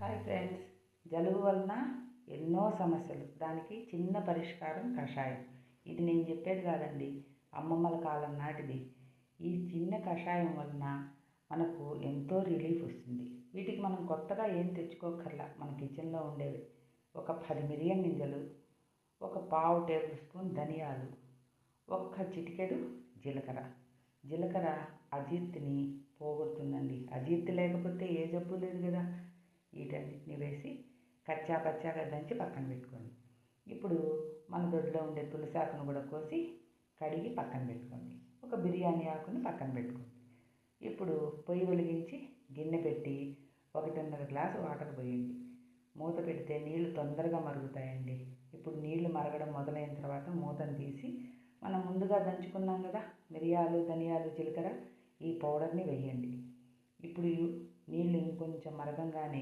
Hi friends. జలుబు వలన ఎన్నో సమస్యలు. దానికి చిన్న పరిష్కారం కషాయం. ఇది నేను చెప్పేది కాదండి. అమ్మమ్మల కాలం నాటిది. ఈ చిన్న కషాయం వలన మనకు ఎంతో రిలీఫ్ వస్తుంది. వీటికి మనం కొత్తగా ఏం తెచ్చుకోకర్లా. మన కిచెన్లో ఉండేవి. ఒక పది మిరియం గింజలు ఒక పావు టేబుల్ స్పూన్ ధనియాలు ఒక్క చిటికెడు జీలకర్ర. జీలకర్ర అజీర్తిని పోగొడుతుందండి. అజీర్తి లేకపోతే ఏ జబ్బు లేదు కదా. వేసి కచ్చా పచ్చాగా దంచి పక్కన పెట్టుకోండి. ఇప్పుడు మన దొడ్లో ఉండే తులసాకును కూడా కోసి కడిగి పక్కన పెట్టుకోండి. ఒక బిర్యానీ ఆకుని పక్కన పెట్టుకోండి. ఇప్పుడు పొయ్యి వెలిగించి గిన్నె పెట్టి ఒకటిన్నర గ్లాసు వాటర్ పోయండి. మూత పెడితే నీళ్ళు తొందరగా మరుగుతాయండి. ఇప్పుడు నీళ్ళు మరగడం మొదలైన తర్వాత మూతను తీసి మనం ముందుగా దంచుకున్నాం కదా మిరియాలు ధనియాలు జీలకర్ర ఈ పౌడర్ని వేయండి. ఇప్పుడు నీళ్ళు ఇంకొంచెం మరగంగానే